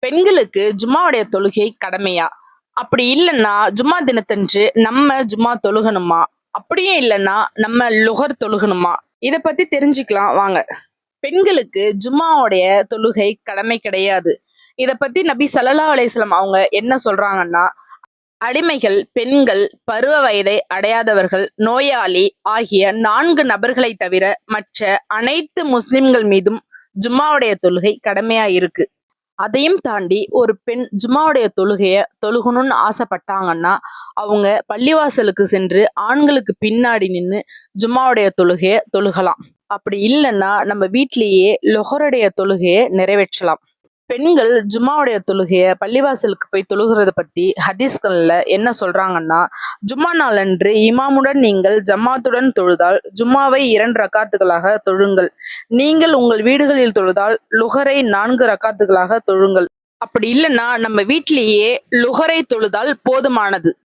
பெண்களுக்கு ஜும்மாவுடைய தொழுகை கடமையா? அப்படி இல்லைன்னா ஜும்மா தினத்தன்று நம்ம ஜும்மா தொழுகணுமா? அப்படியே இல்லைன்னா நம்ம லுகர் தொழுகணுமா? இதை பத்தி தெரிஞ்சுக்கலாம் வாங்க. பெண்களுக்கு ஜும்மாவுடைய தொழுகை கடமை கிடையாது. இதை பத்தி நபி சல்லா அலைஹி அவங்க என்ன சொல்றாங்கன்னா அடிமைகள் பெண்கள் பருவ வயதை அடையாதவர்கள் நோயாளி ஆகிய நான்கு நபர்களை தவிர மற்ற அனைத்து முஸ்லிம்கள் மீதும் ஜும்மாவுடைய தொழுகை கடமையா இருக்கு. அதையும் தாண்டி ஒரு பெண் ஜும்மாவுடைய தொழுகைய தொழுகணும்னு ஆசைப்பட்டாங்கன்னா அவங்க பள்ளிவாசலுக்கு சென்று ஆண்களுக்கு பின்னாடி நின்று ஜும்மாவுடைய தொழுகையை தொழுகலாம். அப்படி இல்லைன்னா நம்ம வீட்டிலேயே லொஹருடைய தொழுகையை நிறைவேற்றலாம். பெண்கள் ஜும்மாவுடைய தொழுகைய பள்ளிவாசலுக்கு போய் தொழுகிறத பத்தி ஹதீஸ்கள்ல என்ன சொல்றாங்கன்னா ஜும்மா நாளன்று இமாமுடன் நீங்கள் ஜமாத்துடன் தொழுதால் ஜும்மாவை இரண்டு ரக்காத்துகளாக தொழுங்கள். நீங்கள் உங்கள் வீடுகளில் தொழுதால் லுகரை நான்கு ரக்காத்துகளாக தொழுங்கள். அப்படி இல்லைன்னா நம்ம வீட்டிலேயே லுகரை தொழுதால் போதுமானது.